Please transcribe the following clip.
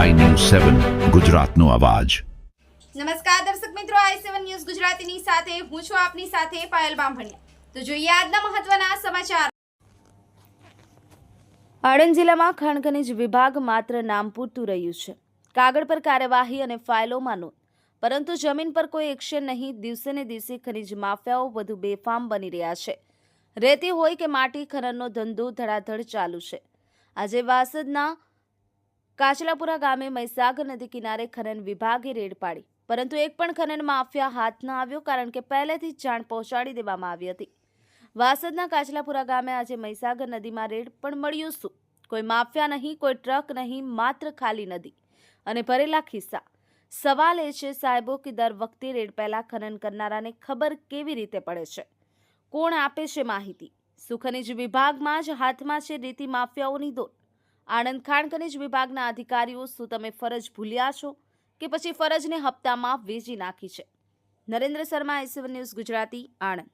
સેવન ગુજરાતનો અવાજ. નમસ્કાર દર્શક મિત્રો આઈ સેવન ન્યૂઝ ગુજરાતીની સાથે હું છું આપની સાથે પાયલ બામભણિયા. તો જોઈએ આજના મહત્વના સમાચાર. આણંદ જિલ્લામાં ખાણ ખનીજ વિભાગ માત્ર નામ પૂરતું રહ્યું છે. કાગળ પર કાર્યવાહી અને ફાઇલોમાં નોંધ. પરંતુ જમીન પર કોઈ એક્શન નહીં દિવસે ને દિવસે ખનીજ માફિયાઓ વધુ બેફામ બની રહ્યા છે. રેતી હોય કે માટી ખનનનો ધંધો ધડાધડ ચાલુ છે. આજે વાસદના કાચલાપુરા ગામે મહીસાગર નદી કિનારે ખનન વિભાગે રેડ પાડી. પરંતુ એક પણ ખનન માફિયા હાથ ન આવ્યો કારણ કે પહેલેથી જ જાણ પહોંચાડી દેવામાં આવી હતી. વાસદના કાચલાપુરા ગામે આજે મહીસાગર નદીમાં રેડ પણ મળ્યું શું? કોઈ માફિયા નહીં, કોઈ ટ્રક નહીં, માત્ર ખાલી નદી અને ભરેલા ખિસ્સા. સવાલ એ છે સાહેબો કે દર વખતે રેડ પહેલાં ખનન કરનારાને ખબર કેવી રીતે પડે છે? કોણ આપે છે માહિતી? સુખનિજ વિભાગમાં જ હાથમાં છે રીતિ માફિયાઓની દોર આણંદ ખાણ ખનીજ વિભાગના અધિકારીઓ શું તમે ફરજ ભૂલ્યા છો કે પછી ફરજને હપ્તામાં વેચી નાખી છે? Narendra Sharma S one news Gujarati, Anand.